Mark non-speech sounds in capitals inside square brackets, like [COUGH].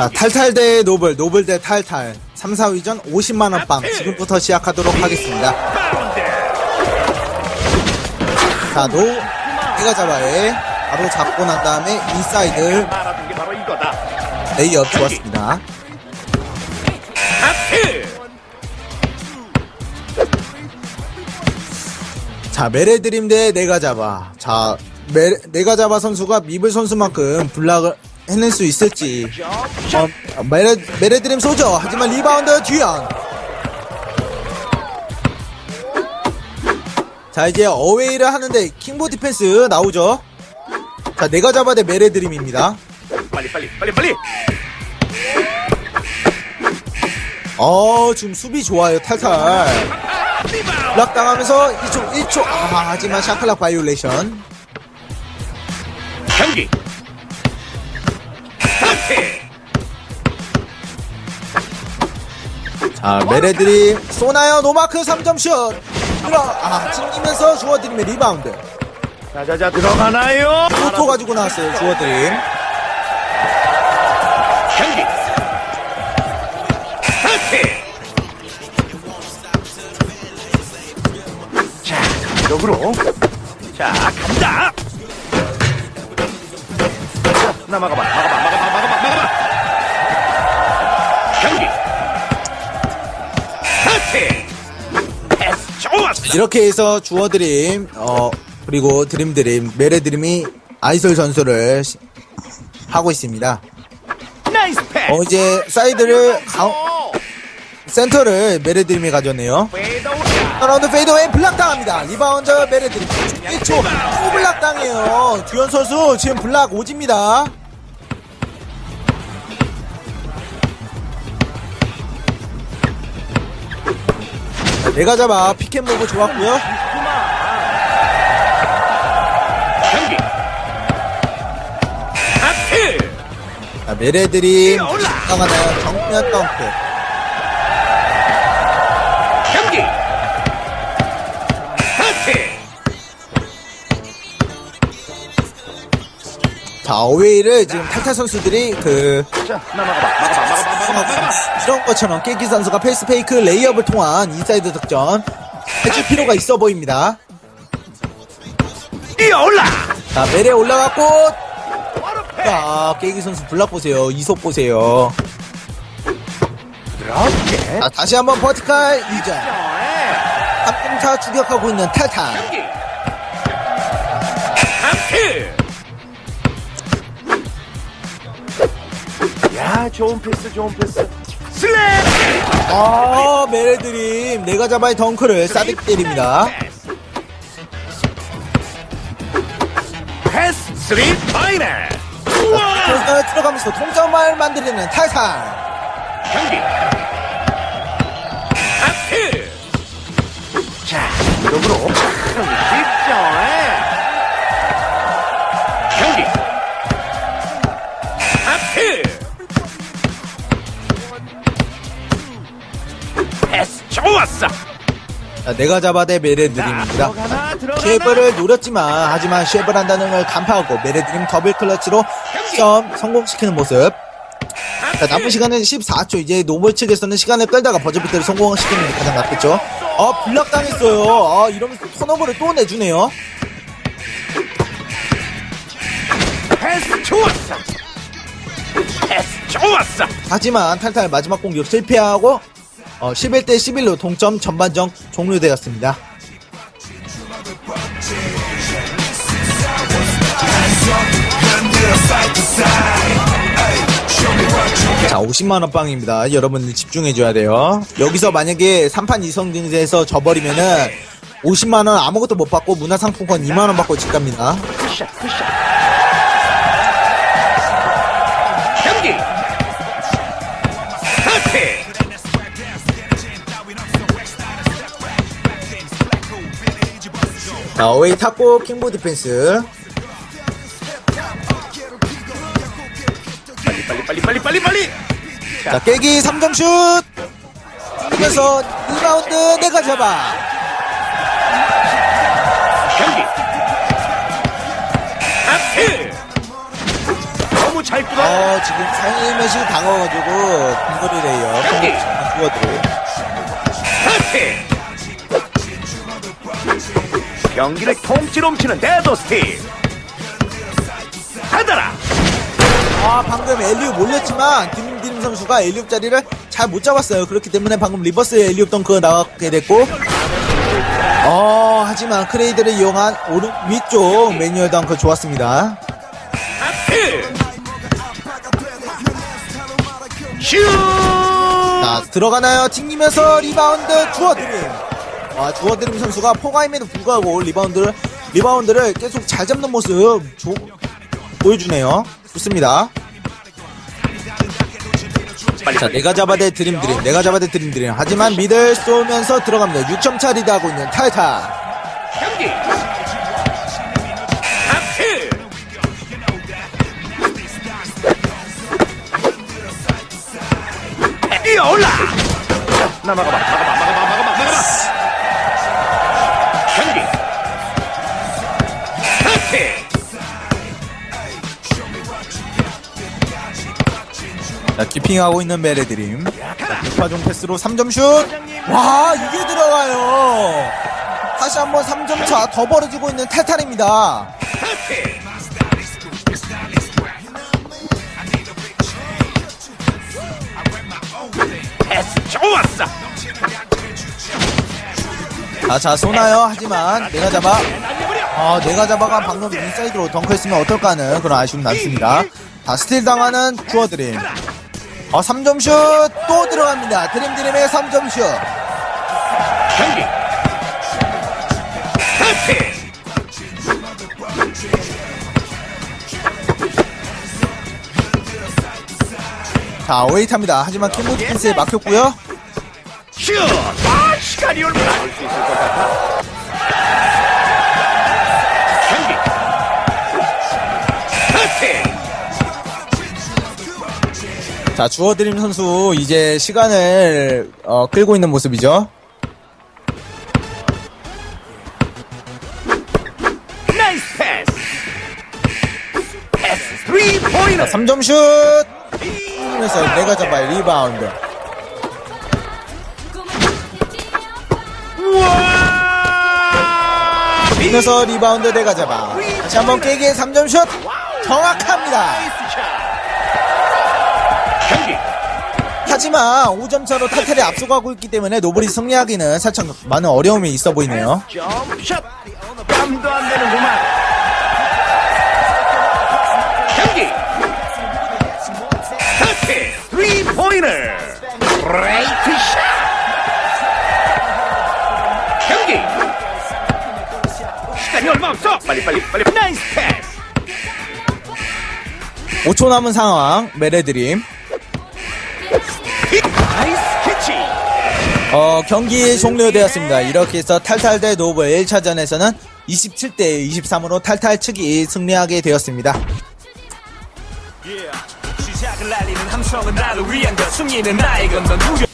자, 탈탈 대 노블, 노블 대 탈탈. 3, 4위전 50만원 빵. 지금부터 시작하도록 하겠습니다. 자, 노, 내가 잡아에 바로 잡고 난 다음에 인사이드. 레이업 좋았습니다. 자, 메레드림 대 내가 잡아. 자, 메, 내가 잡아 선수가 미블 선수만큼 블락을 해낼 수 있을지. 어, 메레, 메레드림 쏘죠. 하지만 리바운드 뒤안. 자, 이제 어웨이를 하는데 킹보 디펜스 나오죠. 자, 내가 잡아 대 메레드림입니다. 빨리 빨리 빨리 빨리. 어, 지금 수비 좋아요, 탈탈. 블락 당하면서 2초, 1초. 아, 하지만 샤클락 바이올레이션. 경기. 자, 메레드림 쏘나요? 노마크 3점 슛. 들어, 아, 튕기면서 주어드림의 리바운드. 자자자 들어가나요? 포토 가지고 나왔어요, 주어드림. 경기. 하트. 자, 쪽으로. 자, 간다. 자, 나 막아봐, 막아봐, 막아봐. [LAUGHS] 이렇게 해서 주어드림, 어, 그리고 드림드림, 메레드림이 아이솔 전술을 시- 하고 있습니다. 나이스 패스. 어, 이제 사이드를, 가, 센터를 메레드림이 가졌네요. 페이드아웃. 라운드 페이드웨이 블락 당합니다. 리바운드 메레드림 1초 또 블락 당해요. 듀현 선수 지금 블락 오집니다. 내가 잡아 피켓모브 좋았고요. 경기. 자, 메레드림 올라. 당하나요? 정면 덩크. 자 어웨이를 지금 탈탈 선수들이 그 자, 나 막아봐, 막아봐, 막아봐, 막아봐, 막아봐. 이런 것처럼 깨기 선수가 페이스 페이크 레이업을 통한 인사이드 득점 해줄 필요가 있어 보입니다. 뛰어올라. 자 메레 올라갔고. 아, 깨기 선수 블락 보세요. 이속 보세요. 그렇게. 자, 다시 한번 버티칼 이전. 네. 합동차 추격하고 있는 탈탄. 야, 좋은 패스, 좋은 패스. 슬램. 아, 메레드림. 내가 잡아의 덩크를 싸득 때립니다. 패스 쓰리 파이널. 우와. 그래서 들어가면서 동점을 만들어내는 탈탄. 경기. 하트. 자, 이쪽으로. 쉽죠. 내가 잡아 대 메레드림입니다. 들어가나. 쉐브를 노렸지만, 하지만 쉐브를 한다는 걸 간파하고, 메레드림 더블 클러치로 시험 성공시키는 모습. 자, 남은 시간은 14초. 이제 노블 측에서는 시간을 끌다가 버저비트를 성공시키는 게 가장 낫겠죠. 아, 블락 당했어요. 아, 이러면서 턴오버를 또 내주네요. 패스 좋았어. 패스 좋았어. 하지만 탈탈 마지막 공격 실패하고 어, 11대 11로 동점 전반전 종료되었습니다. 자, 50만원 빵입니다. 여러분들 집중해줘야 돼요. 여기서 만약에 3판 2성 등에서 져버리면은 50만원 아무것도 못 받고 문화상품권 2만원 받고 집 갑니다. 자, 어웨이 탁고 킹보 디펜스. 빨리 빨리 빨리 빨리 빨리 빨리. 자, 깨기 3점 슛! 뛰면서 리바운드 내가 잡아! 경기. 하트. 너무 잘 뚫어. 어, 지금 살며시 당워가지고 분거리를 해요. 경기. 주어들이. 스타트. 경기를 통째로 훔치는 데도 스틸. 하더라. 아, 방금 엘리웁 몰렸지만, 김디림 선수가 엘리웁 자리를 잘 못 잡았어요. 그렇기 때문에 방금 리버스 엘리웁 덩크가 나가게 됐고, 어, 하지만 크레이드를 이용한 오른 위쪽 매뉴얼 덩크 좋았습니다. 슛. 자, 들어가나요? 튕기면서 리바운드 주어드림. 아, 주어드림 선수가 포가임에도 불구하고 리바운드를, 리바운드를 계속 잘 잡는 모습 조- 보여주네요. 좋습니다. 자. 내가 잡아대 드림 드림, 내가 잡아대 드림 드림. 하지만 미들 쏘면서 들어갑니다. 6점 차 리드하고 있는. 하트. 뛰어올라. 나 막아봐, 막아봐, 막아봐. 자, 키핑하고 있는 메레드림. 자, 불파종 패스로 3점 슛. 와, 이게 들어가요. 다시 한번 3점 차 더 벌어지고 있는 탈탈입니다. 하트. 패스 좋았어. 자, 자, 쏘나요? 하지만 내가 잡아. 아, 내가 잡아가 방금 인사이드로 덩크했으면 어떨까 하는 그런 아쉬움 남습니다. 다 스틸 당하는 주어드림. 아, 3점 슛 또 들어갑니다. 드림드림의 3점 슛. 경기. 하트. 자, 웨이트합니다. 하지만 킴보 디펜스에 막혔고요. 슛! 아, 시간이 얼마나 올수 있을 것 같아. 자, 주어드림 선수 이제 시간을 어, 끌고 있는 모습이죠. 나이스 패스. 패스 3 포인트. 3점 슛! 하면서 내가 잡아요. 리바운드. 그래서 리바운드 내가 잡아. 다시 한번 깨기의 3점 슛! 정확합니다. 하지만 5점 차로 타텔이 앞서가고 있기 때문에 노블이 승리하기는 살짝 많은 어려움이 있어 보이네요. 점샷. 깜도 안 되는구만. 경기. 하트. 3 포인트. 브레이크 샷. 경기. 시간이 얼마 없어. 빨리 빨리 빨리. 나이스 패스. 5초 남은 상황. 메레드림. 나이스 캐치. 어, 경기 종료되었습니다. 이렇게 해서 탈탈 대 노블 1차전에서는 27대 23으로 탈탈 측이 승리하게 되었습니다. 시작을 날리는 함성은 나를 위한 것 승리는 나의 건넌 두려